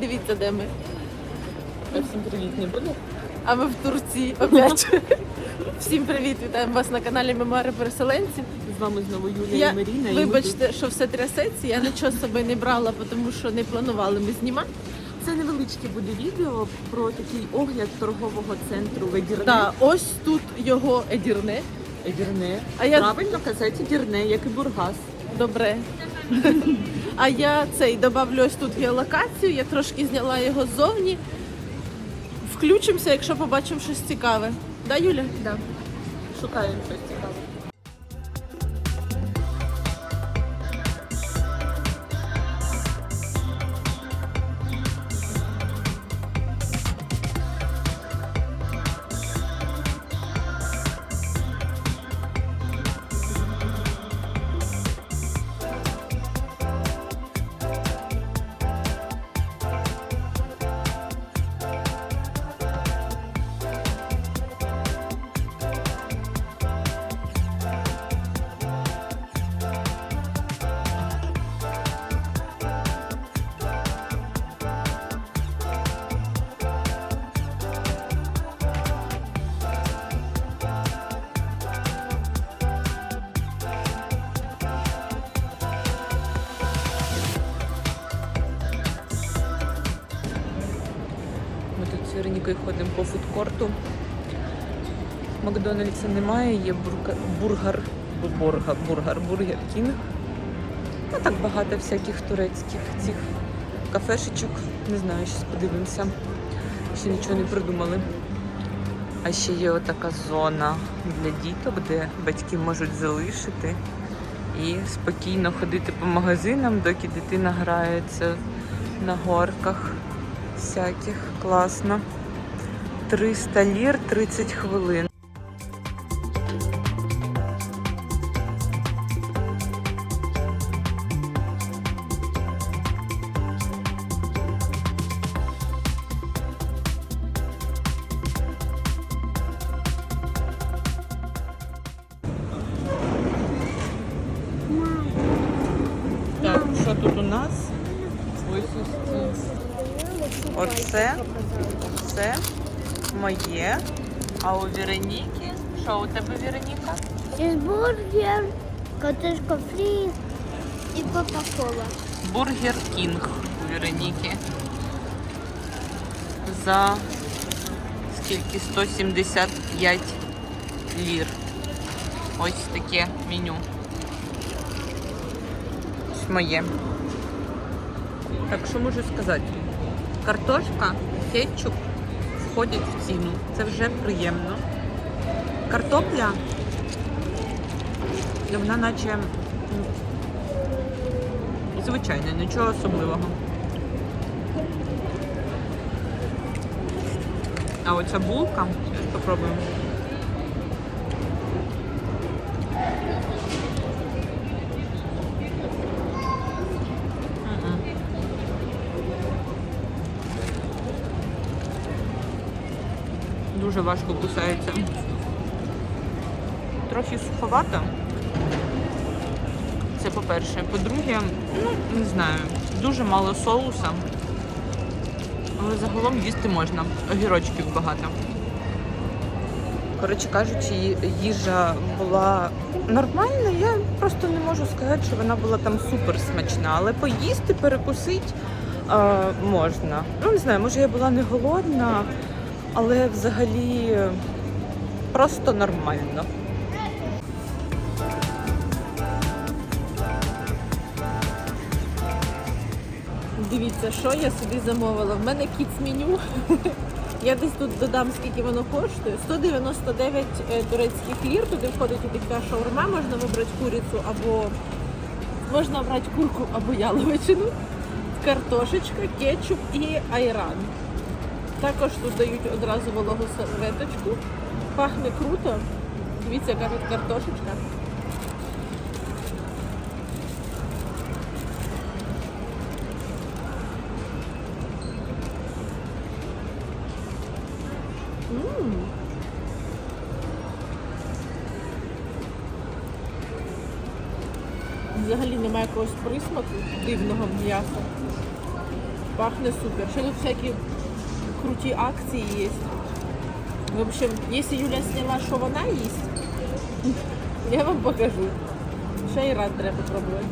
Дивіться, де ми. Всім привіт не буде. А ми в Турції опять. Всім привіт! Вітаємо вас на каналі Мемуари переселенців. З вами знову Юлія Я, і Маріна. і вибачте, що все трясеться. Я нічого з собою не брала, тому що не планували ми знімати. Це невеличке буде відео про такий огляд торгового центру Ведірне. Да, ось тут його едірне. Едірне. А я- Правильно казати Едірне, як і Бургас. Добре. А я цей добавлю ось тут геолокацію, я трошки зняла його ззовні. Включимося, якщо побачимо щось цікаве. Да, Юля? Да. Шукаємо щось цікаве. Тут ходимо по фудкорту. Макдональдса немає, є бургер, бу- бурга, бургер, бургер кінг. Ну так багато всяких турецьких цих кафешечок. Не знаю, щось подивимося. Ще нічого не придумали. А ще є отака зона для діток, де батьки можуть залишити і спокійно ходити по магазинам, доки дитина грається на горках всяких. Класно. 300 лір 30 хвилин. За скільки? 175 лір. Ось таке меню. Ось моє. Так, що можу сказати? Картошка, кетчуп входять в ціну. Це вже приємно. Картопля, вона наче м, звичайно, нічого особливого. А оця булка, зараз спробуємо. Мгм. Дуже важко кусається. Трохи суховато. Це по-перше. По-друге, ну, не знаю, дуже мало соуса. Але загалом їсти можна. Огірочків багато. Коротше кажучи, їжа була нормальна. Я просто не можу сказати, що вона була там супер смачна. Але поїсти, перекусити е, можна. Ну, не знаю, може я була не голодна, але взагалі просто нормально. Дивіться, що я собі замовила. В мене кіц меню. Я десь тут додам, скільки воно коштує. 199 е, турецьких лір. Туди входить і така шаурма, можна вибрати курицю або можна обрати курку або яловичину, картошечка, кетчуп і айран. Також тут дають одразу вологу серветочку. Пахне круто. Дивіться, яка тут картошечка. Якогось присмаку дивного м'яса. Пахне супер. Ще тут всякі круті акції є. В общем, якщо Юля сняла, що вона їсть, я вам покажу. Ще і рад треба попробувати.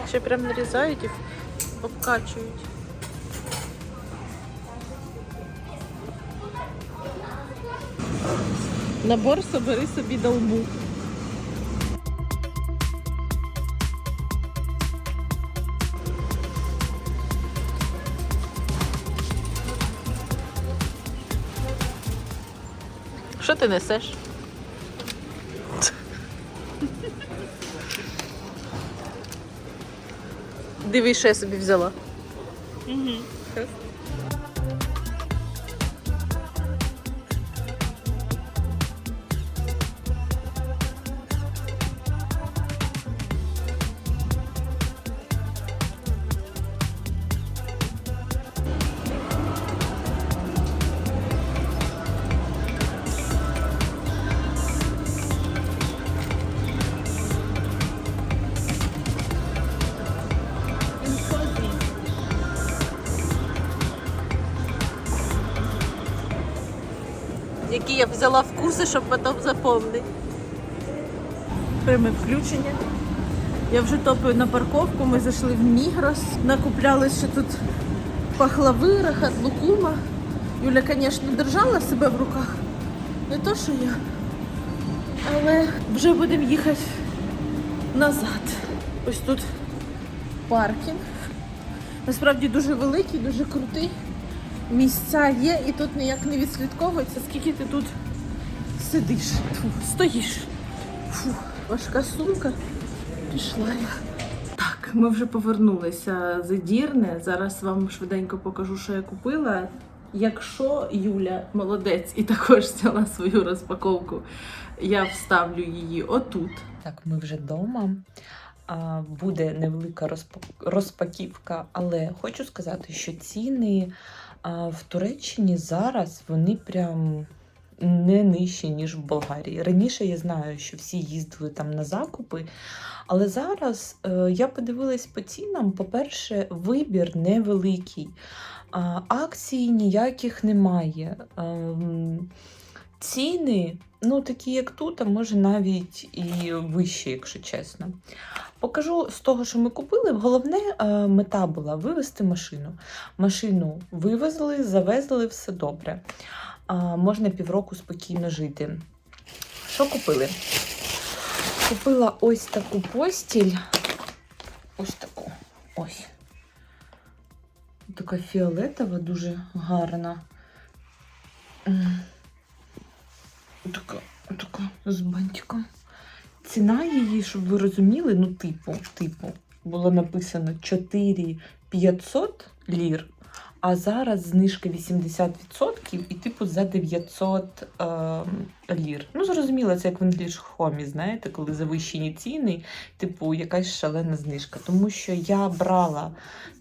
Їх ще прям нарізають і обкачують. Набор собери собі долбу. Що ти несеш? Диви, що я собі взяла. Угу. Взяла вкуси, щоб потім запомнити. Пряме включення. Я вже топаю на парковку, ми зайшли в Мігрос, накупляли ще тут пахлави, рахат лукума. Юля, звісно, держала себе в руках. Не то, що я. Але вже будемо їхати назад. Ось тут паркінг. Насправді дуже великий, дуже крутий. Місця є і тут ніяк не відслідковується, скільки ти тут сидиш, Фу, стоїш. Фу, важка сумка. Пішла я. Так, ми вже повернулися з Дірне. Зараз вам швиденько покажу, що я купила. Якщо Юля молодець і також взяла свою розпаковку, я вставлю її отут. Так, ми вже вдома. Буде невелика розпаківка, але хочу сказати, що ціни в Туреччині зараз вони прям не нижчі, ніж в Болгарії. Раніше я знаю, що всі їздили там на закупи, але зараз е, я подивилась по цінам. По-перше, вибір невеликий, акцій ніяких немає. Ем, Ціни, ну такі як тут, а може навіть і вищі, якщо чесно. Покажу з того, що ми купили. Головне е, мета була вивезти машину. Машину вивезли, завезли, все добре. Можна півроку спокійно жити. Що купили? Купила ось таку постіль. Ось таку. Ось. Така фіолетова, дуже гарна. Така, така з бантиком. Ціна її, щоб ви розуміли, ну, типу, типу, було написано 4500 лір, а зараз знижка 80% і типу за 900 е, лір. Ну, зрозуміло, це як в Home, знаєте, коли завищені ціни, типу, якась шалена знижка. Тому що я брала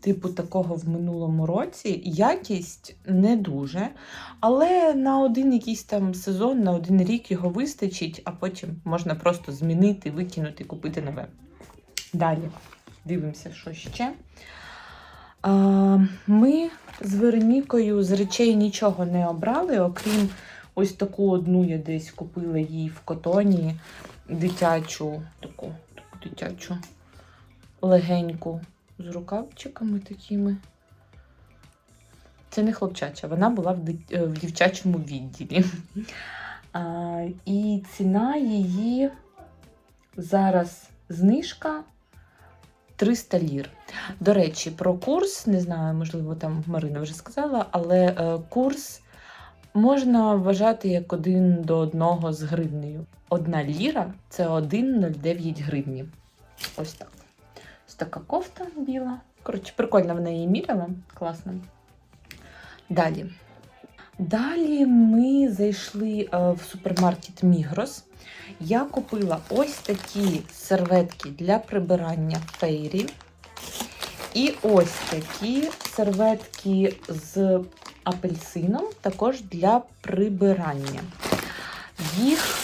типу такого в минулому році, якість не дуже. Але на один якийсь там сезон, на один рік його вистачить, а потім можна просто змінити, викинути, купити нове. Далі дивимося, що ще. Ми з Веронікою з речей нічого не обрали, окрім ось таку одну я десь купила їй в котоні дитячу, таку, таку дитячу легеньку з рукавчиками такими. Це не хлопчача, вона була в, дит- е, в дівчачому відділі. А, і ціна її зараз знижка 300 лір. До речі, про курс, не знаю, можливо, там Марина вже сказала, але е, курс можна вважати як один до одного з гривнею. Одна ліра це 1,09 гривні. Ось так. Ось така кофта біла. Коротше, прикольно в неї міряла. Класно. Далі. Далі ми зайшли е, в супермаркет Мігрос. Я купила ось такі серветки для прибирання фейрі. І ось такі серветки з апельсином, також для прибирання. Їх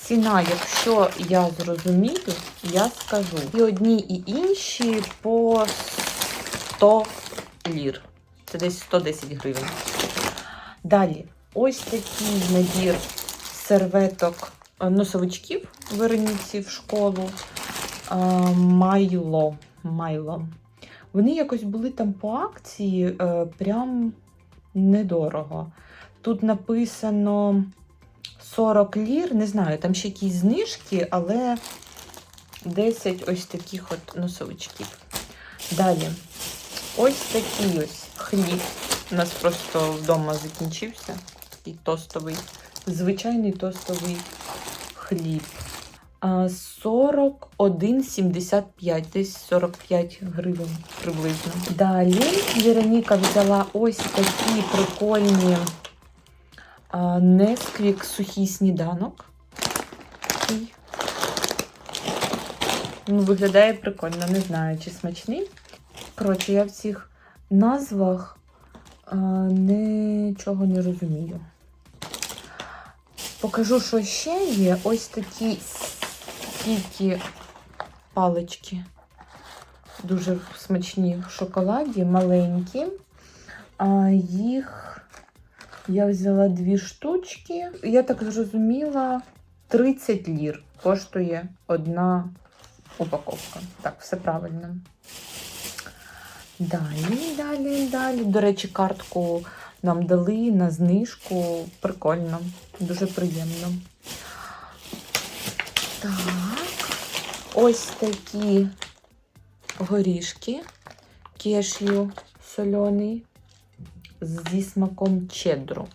ціна, якщо я зрозумію, я скажу. І одні, і інші по 100 лір. Це десь 110 гривень. Далі, ось такий набір серветок е, носовичків Вероніці в школу. Е, Майло. Майло. Вони якось були там по акції, е, прям недорого. Тут написано 40 лір, не знаю, там ще якісь знижки, але 10 ось таких от носовичків. Далі, ось такий ось хліб. У нас просто вдома закінчився. Такий тостовий, звичайний тостовий хліб. 41,75, десь 45 гривень приблизно. Далі Вероніка взяла ось такі прикольні Несквік сухий сніданок. Ну, виглядає прикольно, не знаю, чи смачний. Коротше, я в цих назвах нічого не розумію. Покажу, що ще є. Ось такі стільки палички. Дуже смачні в шоколаді, маленькі. А їх я взяла дві штучки. Я так зрозуміла, 30 лір коштує одна упаковка. Так, все правильно. Далі, далі, далі. До речі, картку нам дали на знижку. Прикольно, дуже приємно. Так, ось такі горішки. Кешю сольоний зі смаком чедру.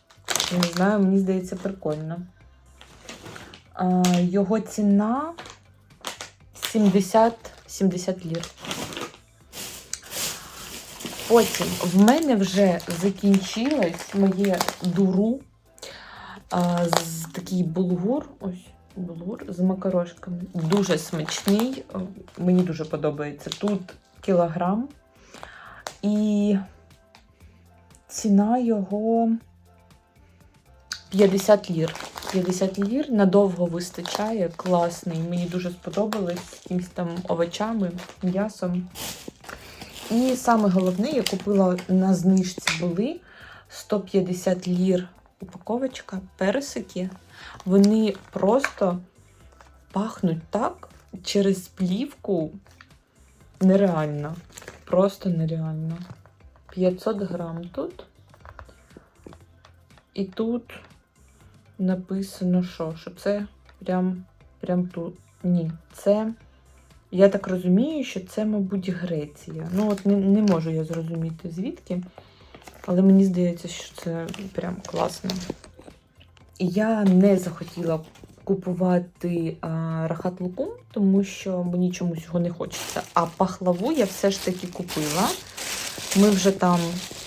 Не знаю, мені здається, прикольно. Його ціна 70, 70 лір. Потім в мене вже закінчилось моє дуру а, з такий булгур. Ось булгур з макарошками. Дуже смачний. Мені дуже подобається. Тут кілограм. І ціна його 50 лір. 50 лір надовго вистачає, класний. Мені дуже сподобалось з якимись там овочами, м'ясом. І саме головне, я купила на знижці були 150 лір упаковочка, персики. Вони просто пахнуть так через плівку нереально. Просто нереально. 500 грам тут. І тут написано, що, що це прям, прям тут. Ні, це. Я так розумію, що це, мабуть, Греція. Ну, от не, не можу я зрозуміти звідки. Але мені здається, що це прям класно. Я не захотіла купувати а, рахат лукум, тому що мені чомусь його не хочеться. А пахлаву я все ж таки купила. Ми вже там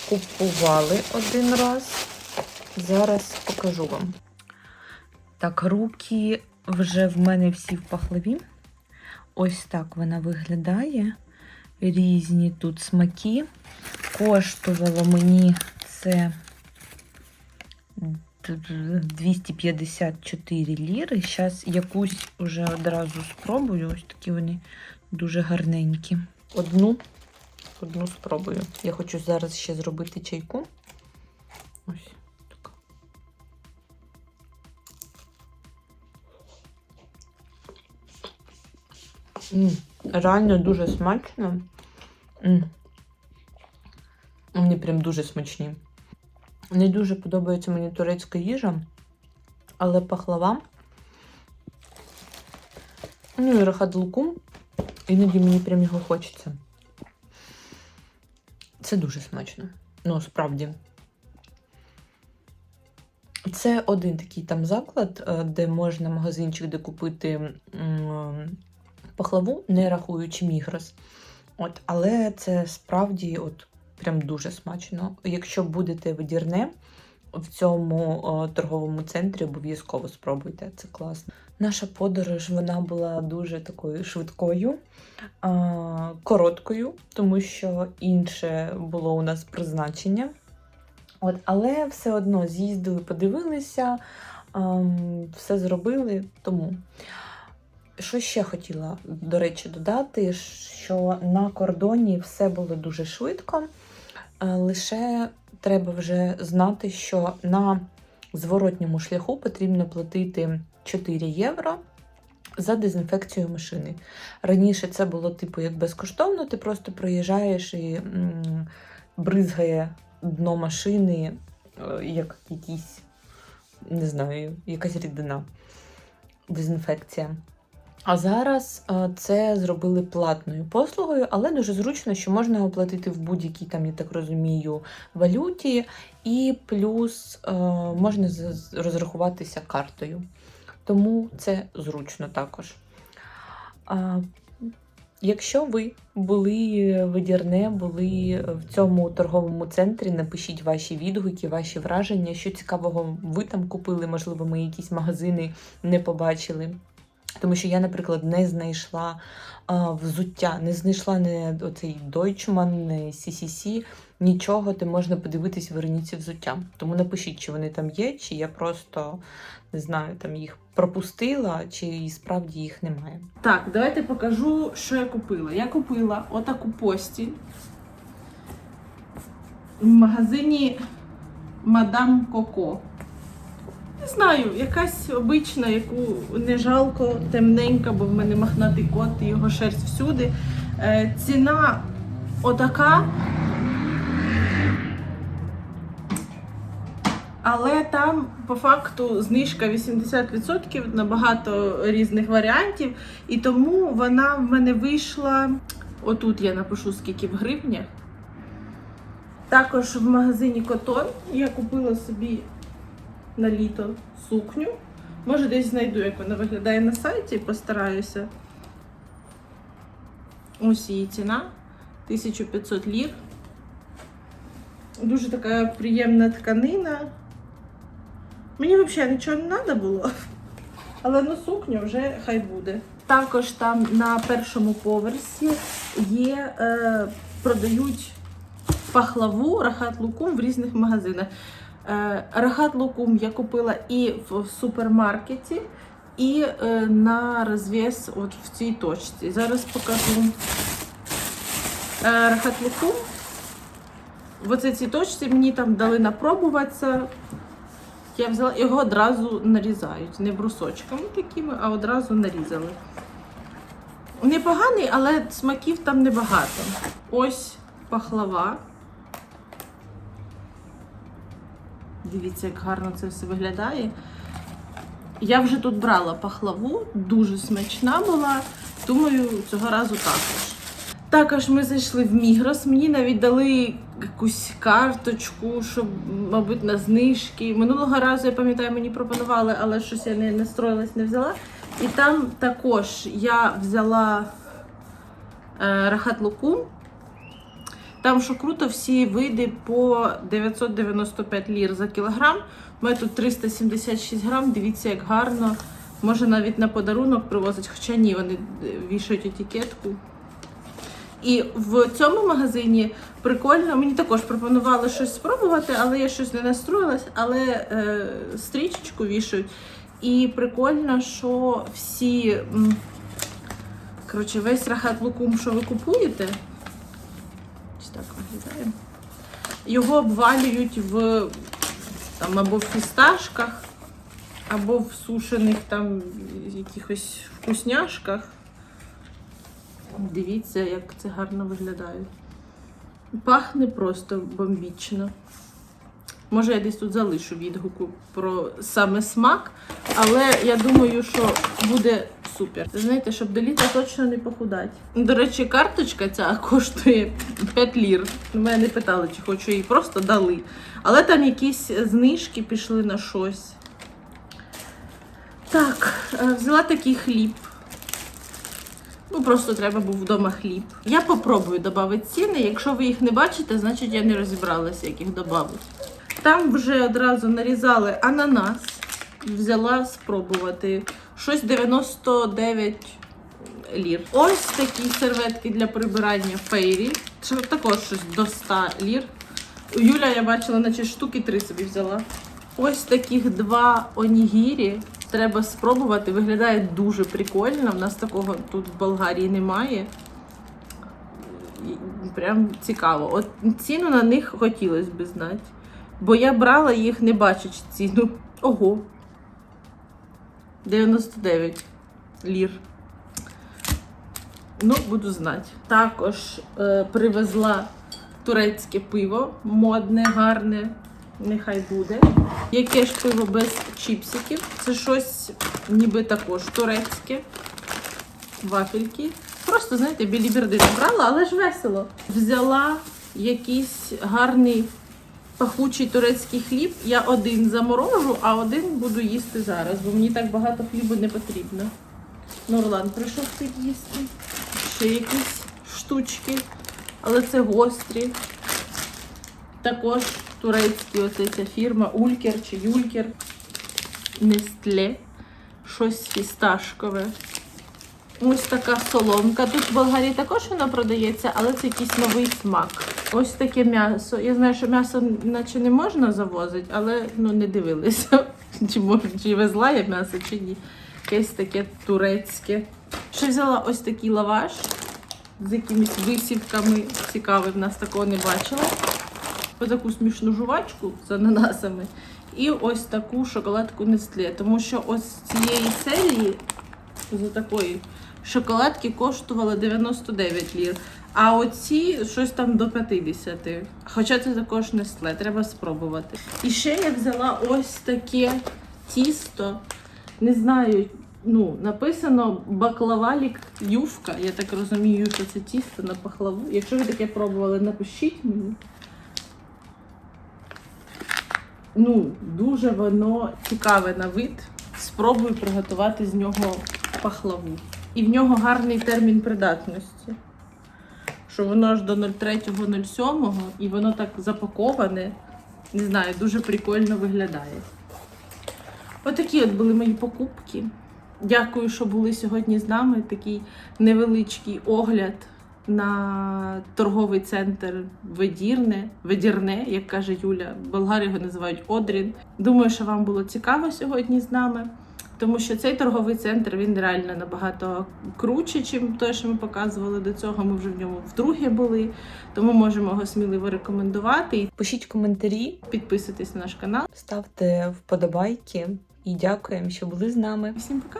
купували один раз. Зараз покажу вам. Так, руки вже в мене всі в пахлаві. Ось так вона виглядає. Різні тут смаки. Коштувало мені це 254 ліри. Зараз якусь вже одразу спробую. Ось такі вони дуже гарненькі. Одну, одну спробую. Я хочу зараз ще зробити чайку. Ось Реально дуже смачно. Вони прям дуже смачні. Не дуже подобається мені турецька їжа, але пахлава. Ну і рахат. Іноді мені прям його хочеться. Це дуже смачно. Ну, справді. Це один такий там заклад, е, де можна магазинчик, де купити пахлаву, не рахуючи мігрос. От, але це справді от прям дуже смачно. Якщо будете в Дірне, в цьому о, торговому центрі обов'язково спробуйте. Це класно. Наша подорож вона була дуже такою швидкою, а, короткою, тому що інше було у нас призначення. От, але все одно з'їздили, подивилися, ам, все зробили. Тому що ще хотіла, до речі, додати, що на кордоні все було дуже швидко. Лише треба вже знати, що на зворотньому шляху потрібно платити 4 євро за дезінфекцію машини. Раніше це було типу як безкоштовно, ти просто проїжджаєш і м, бризгає дно машини, е, як якісь, не знаю, якась рідина, дезінфекція. А зараз е, це зробили платною послугою, але дуже зручно, що можна оплатити в будь-якій там, я так розумію, валюті, і плюс е, можна розрахуватися картою. Тому це зручно також. Якщо ви були в Дірне, були в цьому торговому центрі, напишіть ваші відгуки, ваші враження, що цікавого ви там купили, можливо, ми якісь магазини не побачили. Тому що я, наприклад, не знайшла а, взуття, не знайшла не оцей Deutschmann, не CCC, нічого, де можна подивитись в Вероніці взуття. Тому напишіть, чи вони там є, чи я просто не знаю, там їх пропустила, чи справді їх немає. Так, давайте покажу, що я купила. Я купила отаку постіль в магазині Мадам Коко. Не знаю, якась обична, яку не жалко, темненька, бо в мене мохнатий кот і його шерсть всюди. Е, ціна отака. Але там по факту знижка 80% на багато різних варіантів. І тому вона в мене вийшла. Отут я напишу скільки в гривнях. Також в магазині Котон я купила собі на літо сукню. Може, десь знайду, як вона виглядає на сайті, постараюся. Ось її ціна 1500 лір. Дуже така приємна тканина. Мені взагалі нічого не треба було. Але на сукню вже хай буде. Також там на першому поверсі є, е, продають пахлаву рахат лукум в різних магазинах. Е, рахат лукум я купила і в супермаркеті, і е, на розв'яз от в цій точці. Зараз покажу е, рахат лукум. В оцій цій точці мені там дали напробуватися. Я взяла його одразу нарізають, не брусочками такими, а одразу нарізали. Непоганий, але смаків там небагато. Ось пахлава. Дивіться, як гарно це все виглядає. Я вже тут брала пахлаву, дуже смачна була. Думаю, цього разу також. Також ми зайшли в Мігрос. Мені навіть дали якусь карточку, щоб, мабуть, на знижки. Минулого разу, я пам'ятаю, мені пропонували, але щось я не настроїлась, не взяла. І там також я взяла е, рахат лукум. Там, що круто, всі види по 995 лір за кілограм. У мене тут 376 грам. Дивіться, як гарно. Може навіть на подарунок привозять, хоча ні, вони е, вішають етикетку. І в цьому магазині прикольно, мені також пропонували щось спробувати, але я щось не настроїлась, але е, стрічечку вішають. І прикольно, що всі, коротше, весь рахат лукум, що ви купуєте, ось його обвалюють в там, або в фісташках, або в сушених там якихось вкусняшках. Дивіться, як це гарно виглядає. Пахне просто бомбічно. Може, я десь тут залишу відгуку про саме смак, але я думаю, що буде супер. Знаєте, щоб до літа точно не похудати. До речі, карточка ця коштує 5 лір. Мене не питали, чи хочу її просто дали. Але там якісь знижки пішли на щось. Так, е, взяла такий хліб. Ну, просто треба був вдома хліб. Я попробую додати ціни. Якщо ви їх не бачите, значить я не розібралася, як їх додати. Там вже одразу нарізали ананас. Взяла спробувати. Щось 99 лір. Ось такі серветки для прибирання фейрі. Також щось до 100 лір. Юля, я бачила, наче штуки три собі взяла. Ось таких два онігірі. Треба спробувати. Виглядає дуже прикольно. У нас такого тут в Болгарії немає. Прям цікаво. От ціну на них хотілося б знати. Бо я брала їх, не бачачи ціну. Ого. 99 лір. Ну, буду знати. Також е, привезла турецьке пиво, модне, гарне. Нехай буде. Яке ж пиво без чіпсиків. Це щось ніби також турецьке. Вафельки. Просто, знаєте, білі бірди брала, але ж весело. Взяла якийсь гарний пахучий турецький хліб. Я один заморожу, а один буду їсти зараз, бо мені так багато хлібу не потрібно. Нурлан прийшов тут їсти. Ще якісь штучки, але це гострі. Також турецькі оце фірма Улькер чи Юлькер. Нестле. Щось фісташкове. Ось така соломка. Тут в Болгарії також вона продається, але це якийсь новий смак. Ось таке м'ясо. Я знаю, що м'ясо наче не можна завозити, але ну не дивилися, чи, мож, чи везла я м'ясо, чи ні. Якесь таке турецьке. Ще взяла ось такий лаваш з якимись висівками. Цікавий, в нас такого не бачила. Ось таку смішну жувачку з ананасами. І ось таку шоколадку Nestlé. Тому що ось цієї серії, з такої шоколадки коштували 99 лір. А оці щось там до 50. Хоча це також Nestlé, треба спробувати. І ще я взяла ось таке тісто. Не знаю, ну, написано баклавалік ювка. Я так розумію, що це тісто на пахлаву. Якщо ви таке пробували, напишіть мені. Ну, дуже воно цікаве на вид. Спробую приготувати з нього пахлаву. І в нього гарний термін придатності. Що воно аж до 03.07 і воно так запаковане. Не знаю, дуже прикольно виглядає. Отакі от були мої покупки. Дякую, що були сьогодні з нами. Такий невеличкий огляд на торговий центр Ведірне, Ведірне, як каже Юля. Болгари його називають Одрін. Думаю, що вам було цікаво сьогодні з нами. Тому що цей торговий центр він реально набагато круче, чим той, що ми показували до цього. Ми вже в ньому вдруге були, тому можемо його сміливо рекомендувати. Пишіть коментарі, Підписуйтесь на наш канал. ставте вподобайки і дякуємо, що були з нами. Всім пока!